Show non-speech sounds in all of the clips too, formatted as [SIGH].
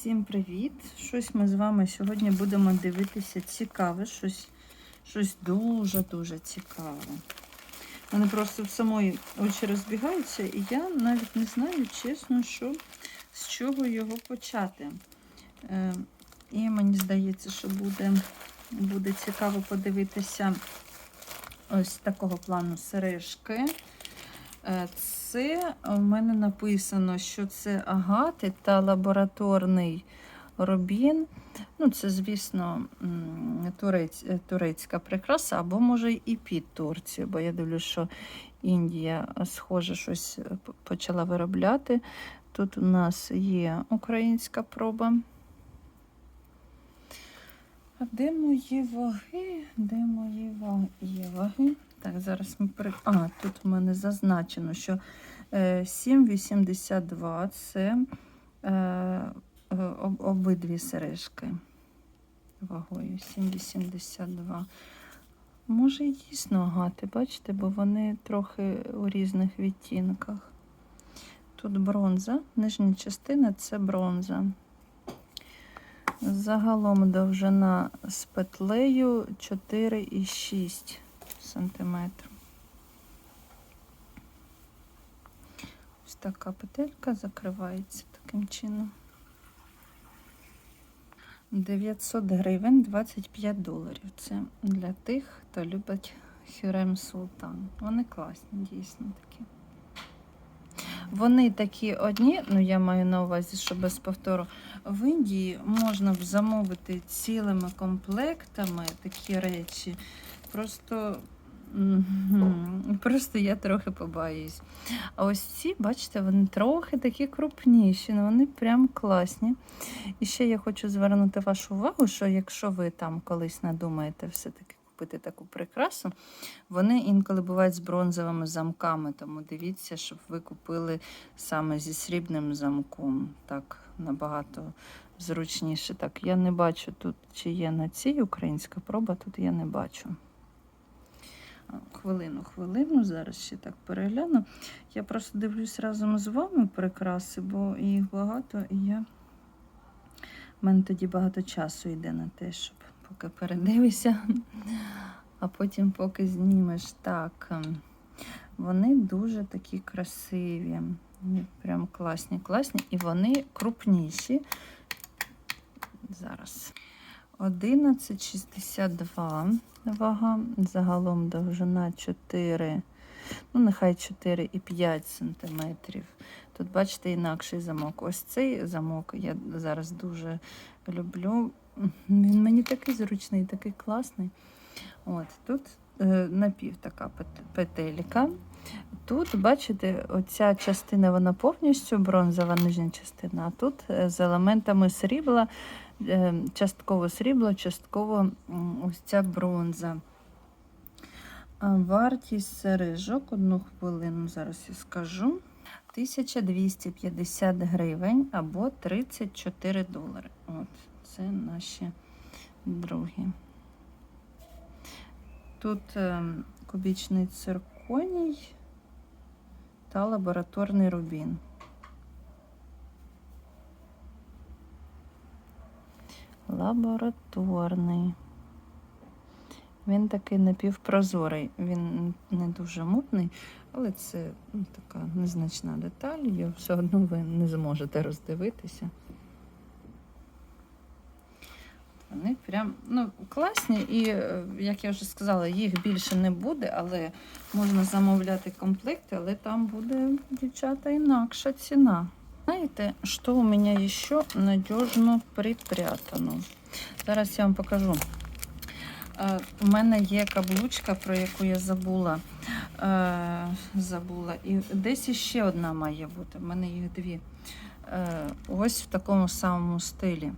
Всім привіт! Щось ми з вами сьогодні будемо дивитися цікаве, щось, щось дуже-дуже цікаве. Вони просто в самої очі розбігаються, і я навіть не знаю, чесно, що, з чого його почати. Е, і мені здається, що буде, буде цікаво подивитися ось такого плану сережки. Е, Це в мене написано, що це агати та лабораторний рубін. Ну, це, звісно, турець, е, турецька прикраса, або може і під Турцію, бо я дивлюсь, що Індія, е, схоже, щось почала виробляти. Тут у нас є українська проба. А де мої ваги? Де мої ваги? Є ваги. Так, зараз ми при... А, тут в мене зазначено, що е, 7,82 це е, е, об- обидві сережки вагою 7,82. Може, і дійсно агати, бачите, бо вони трохи у різних відтінках. Тут бронза, нижня частина це бронза. Загалом довжина з петлею 4,6 см. Ось така петелька закривається таким чином. 900 гривень 25 доларів. Це для тих, хто любить Хюрем Султан. Вони класні, дійсно такі. Вони такі одні, ну я маю на увазі, що без повтору. В Індії можна б замовити цілими комплектами такі речі. Просто, просто я трохи побаюсь. А ось ці, бачите, вони трохи такі крупніші, ну вони прям класні. І ще я хочу звернути вашу увагу, що якщо ви там колись надумаєте все-таки купити таку прикрасу, вони інколи бувають з бронзовими замками, тому дивіться, щоб ви купили саме зі срібним замком. Так набагато зручніше. Так, я не бачу тут, чи є на цій українська проба, тут я не бачу. Хвилину, хвилину, зараз ще так перегляну. Я просто дивлюсь разом з вами прикраси, бо їх багато, і я. У мене тоді багато часу йде на те, щоб поки передивишся, [LAUGHS] а потім поки знімеш. Так, ем, вони дуже такі красиві. Прям класні, класні. І вони крупніші. Зараз. 11,62 вага. Загалом довжина 4, ну нехай 4,5 сантиметрів. Тут, бачите, інакший замок. Ось цей замок я зараз дуже люблю. Він мені такий зручний, такий класний. От, Тут е, напів така пет- петелька. Тут, бачите, оця частина вона повністю бронзова нижня частина, а тут е, з елементами срібла, частково срібло, частково ось ця бронза. Вартість сережок, одну хвилину зараз я скажу. 1250 гривень або 34 долари. От, це наші другі. Тут е, кубічний цирконій та лабораторний рубін. Лабораторний. Він такий напівпрозорий, він не дуже мутний, але це ну, така незначна деталь, його все одно ви не зможете роздивитися. Вони прям ну, класні, і, е, як я вже сказала, їх більше не буде, але можна замовляти комплекти, але там буде, дівчата, інакша ціна. Знаєте, що у мене ще надіжно припрятано? Зараз я вам покажу. Е, У мене є каблучка, про яку я забула. Е, забула. І десь іще одна має бути. У мене їх дві. Е, ось в такому самому стилі.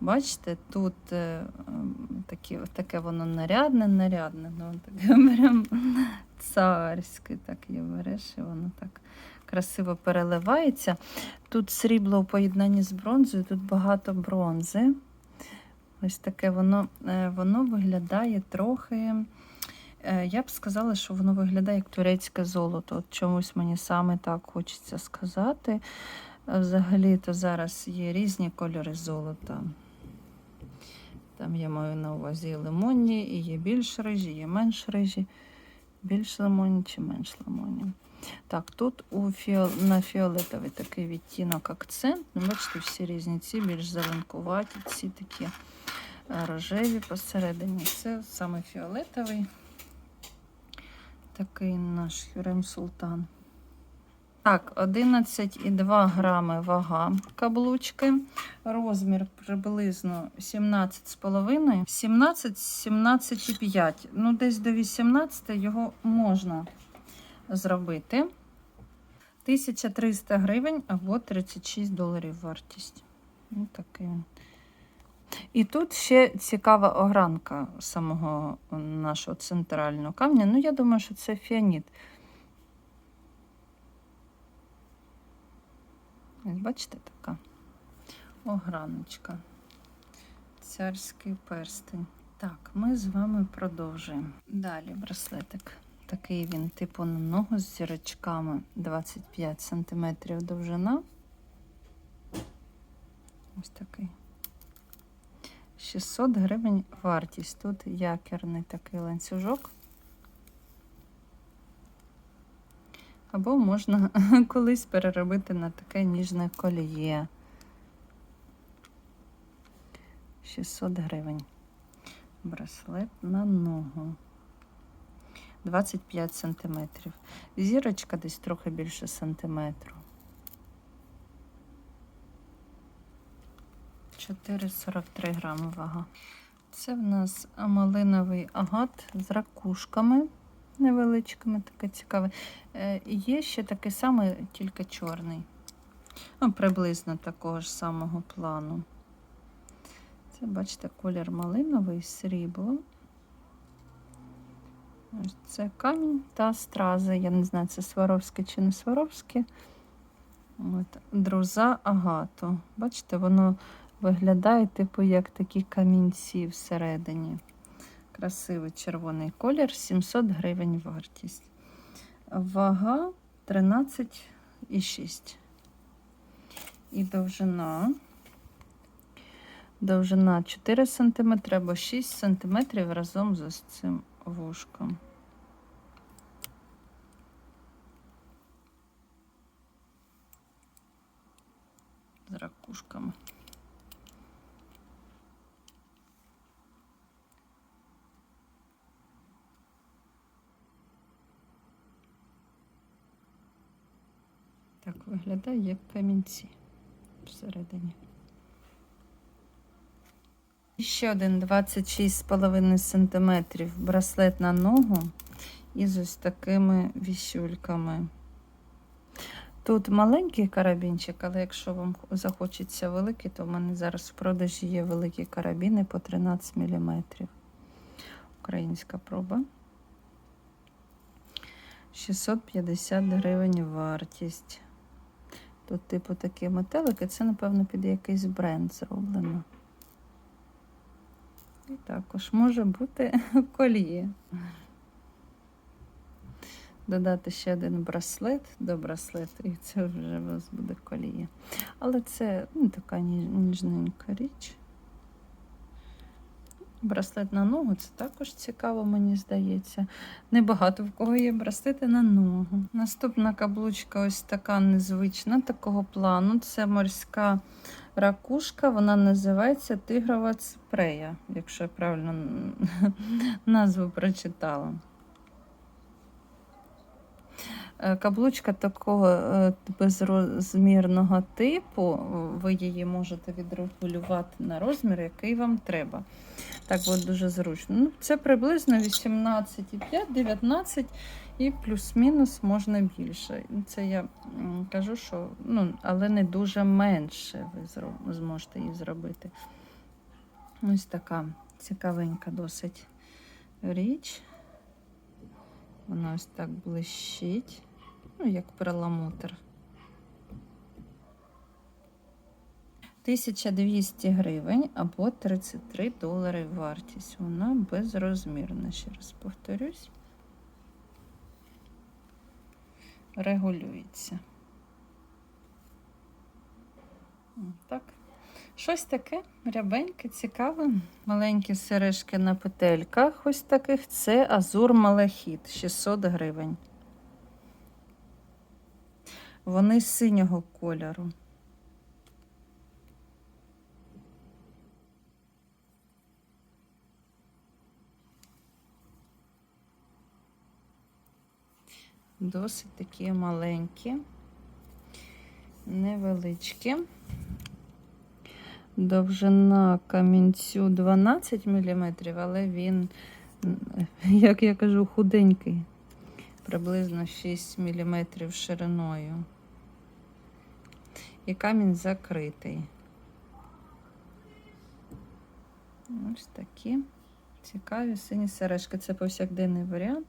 Бачите, тут такі, таке воно нарядне, нарядне, ну таке прям царське. Так її береш, і воно так красиво переливається. Тут срібло у поєднанні з бронзою, тут багато бронзи. Ось таке воно, е, воно виглядає трохи. е, Я б сказала, що воно виглядає як турецьке золото. От чомусь мені саме так хочеться сказати. Взагалі-то зараз є різні кольори золота. Там я маю на увазі лимонні, і є більш рижі, є менш рижі, більш лимонні чи менш лимонні. Так, тут у фіол... на фіолетовий такий відтінок акцент. Ну, бачите, всі різні ці більш зеленкуваті, ці такі е, рожеві посередині. Це саме фіолетовий. Такий наш Юрем Султан. Так, 11,2 грами вага каблучки. Розмір приблизно 17,5, 17, 17,5. Ну, десь до 18 його можна зробити. 1300 гривень або 36 доларів вартість. Ну, такий. І тут ще цікава огранка самого нашого центрального камня. Ну, я думаю, що це фіаніт. Бачите, така ограночка. Царський перстень. Так, ми з вами продовжуємо. Далі браслетик. Такий він, типу, на ногу з зірочками 25 см довжина. Ось такий. 600 гривень вартість. Тут якірний такий ланцюжок. Або можна [LAUGHS] колись переробити на таке ніжне коліє. 600 гривень. Браслет на ногу. 25 сантиметрів. Зірочка десь трохи більше сантиметру. 4,43 грами вага. Це в нас малиновий агат з ракушками невеличкими, таке цікаве. Е, Є ще такий самий, тільки чорний. Ну, приблизно такого ж самого плану. Це, бачите, колір малиновий, срібло. Це камінь та стрази. Я не знаю, це Сваровське чи не Сваровське. От, Друза агату. Бачите, воно виглядає, типу, як такі камінці всередині. Красивий червоний колір, 700 гривень вартість. Вага 13,6. І довжина. Довжина 4 см або 6 см разом з цим вушком. З ракушками. Так виглядає камінці всередині. Ще один 26,5 см браслет на ногу із ось такими вісюльками. Тут маленький карабінчик, але якщо вам захочеться великий, то в мене зараз в продажі є великі карабіни по 13 мм. Українська проба. 650 гривень вартість. Тут, типу, такі метелики, це, напевно, під якийсь бренд зроблено. І також може бути [LAUGHS] коліє. Додати ще один браслет до браслету, і це вже у вас буде коліє. Але це ну, така ніжненька річ. Браслет на ногу це також цікаво, мені здається. Небагато в кого є браслети на ногу. Наступна каблучка ось така незвична, такого плану. Це морська ракушка, вона називається тигрова ципрея, якщо я правильно [LAUGHS] назву прочитала. Е, Каблучка такого е, безрозмірного типу, ви її можете відрегулювати на розмір, який вам треба. Так от дуже зручно. Ну, Це приблизно 18,5-19 і плюс-мінус можна більше. Це я кажу, що ну, але не дуже менше ви зможете її зробити. Ось така цікавенька досить річ. Вона ось так блищить, ну, як перламутр. 1200 гривень або 33 долари вартість. Вона безрозмірна, ще раз повторюсь. Регулюється. Так. Щось таке рябеньке, цікаве. Маленькі сережки на петельках. Ось таких. Це Азур Малахіт 600 гривень. Вони синього кольору. Досить такі маленькі, невеличкі. Довжина камінцю 12 мм, але він, як я кажу, худенький, приблизно 6 мм шириною. І камінь закритий. Ось такі цікаві сині сережки. Це повсякденний варіант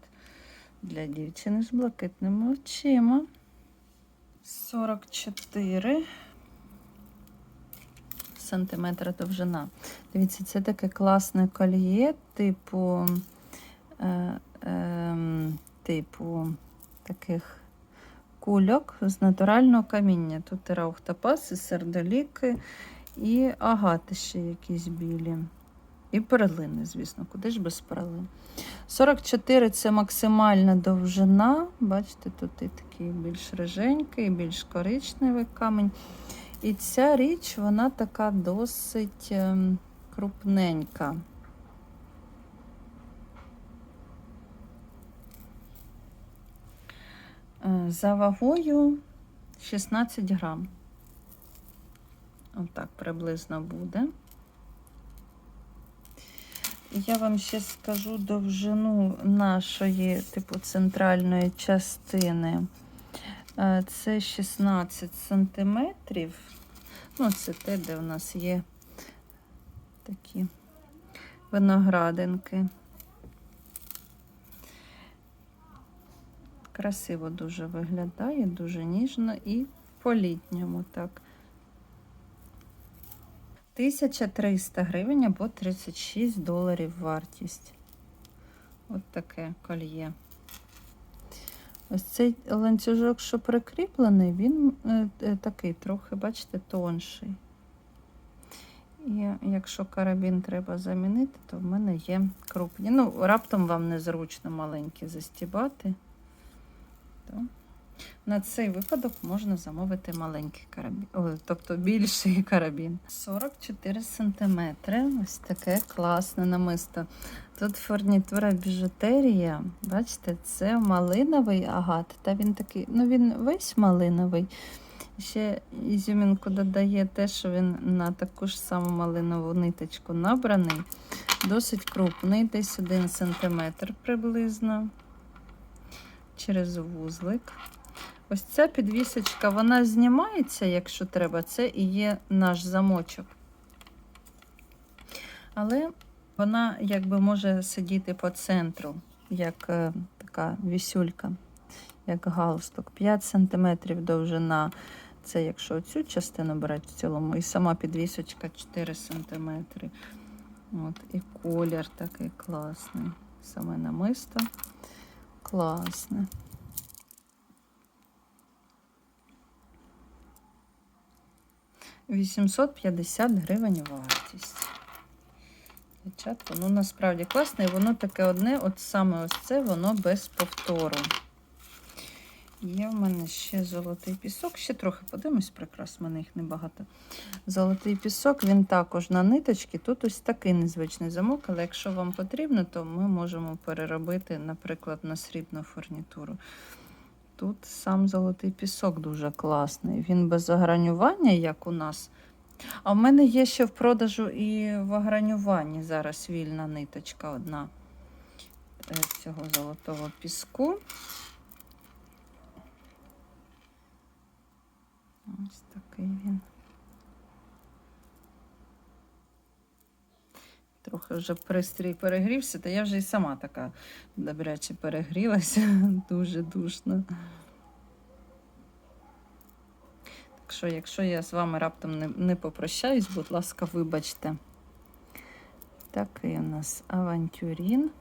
для дівчини з блакитними очима. 44 сантиметра довжина. Дивіться, це таке класне кольє, типу, е, е, типу таких кульок з натурального каміння. Тут і раухтопас, сердоліки, і агати ще якісь білі. І перлини, звісно, куди ж без перлин. 44 це максимальна довжина. Бачите, тут і такий більш риженький, більш коричневий камінь. І ця річ, вона така досить ем, крупненька. Е, За вагою 16 грам. Отак приблизно буде. Я вам ще скажу довжину нашої, типу, центральної частини. Е, Це 16 сантиметрів. Ну, це те, де у нас є такі виноградинки. Красиво дуже виглядає, дуже ніжно і по-літньому так. 1300 гривень або 36 доларів вартість. От таке кольє. Ось цей ланцюжок, що прикріплений, він е, е, такий трохи, бачите, тонший. І якщо карабін треба замінити, то в мене є крупні. Ну, раптом вам незручно маленькі застібати. То на цей випадок можна замовити маленький карабін, тобто більший карабін. 44 см. Ось таке класне намисто. Тут фурнітура біжутерія. Бачите, це малиновий агат. Та він такий, ну він весь малиновий. Ще ізюмінку додає те, що він на таку ж саму малинову ниточку набраний. Досить крупний, десь 1 см приблизно. Через вузлик. Ось ця підвісочка, вона знімається, якщо треба, це і є наш замочок. Але вона якби може сидіти по центру, як е, така вісюлька, як галстук. 5 см довжина. Це якщо цю частину брати в цілому, і сама підвісочка 4 см. От, І колір такий класний. Саме намисто класне. Вісімсот п'ятдесят гривень вартість. Дівчатка, ну насправді класне, і воно таке одне, от саме ось це, воно без повтору. Є в мене ще золотий пісок, ще трохи подивимось, прикрас, в мене їх небагато. Золотий пісок, він також на ниточці. Тут ось такий незвичний замок, але якщо вам потрібно, то ми можемо переробити, наприклад, на срібну фурнітуру. Тут сам золотий пісок дуже класний. Він без огранювання, як у нас. А в мене є ще в продажу і в огранюванні зараз вільна ниточка одна е, цього золотого піску. Ось такий він. Трохи вже пристрій перегрівся, та я вже і сама така добряче перегрілася, [LAUGHS] дуже душно. Так що, якщо я з вами раптом не, не попрощаюсь, будь ласка, вибачте. Такий у нас авантюрін,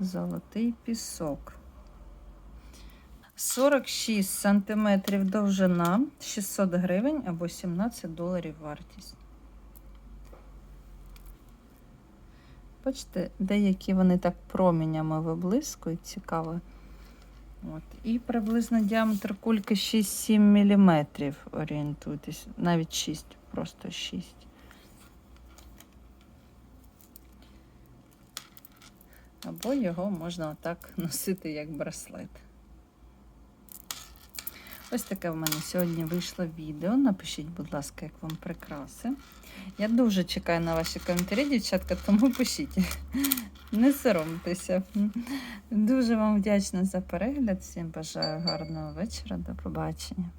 золотий пісок. 46 сантиметрів довжина, 600 гривень або 17 доларів вартість. Бачите, деякі вони так промінями виблискують, цікаво. От. І приблизно діаметр кульки 6-7 мм орієнтуйтесь. Навіть 6, просто 6. Або його можна отак носити як браслет. Ось таке в мене сьогодні вийшло відео. Напишіть, будь ласка, як вам прикраси. Я дуже чекаю на ваші коментарі, дівчатка, тому пишіть. Не соромтеся. Дуже вам вдячна за перегляд. Всім бажаю гарного вечора. До побачення.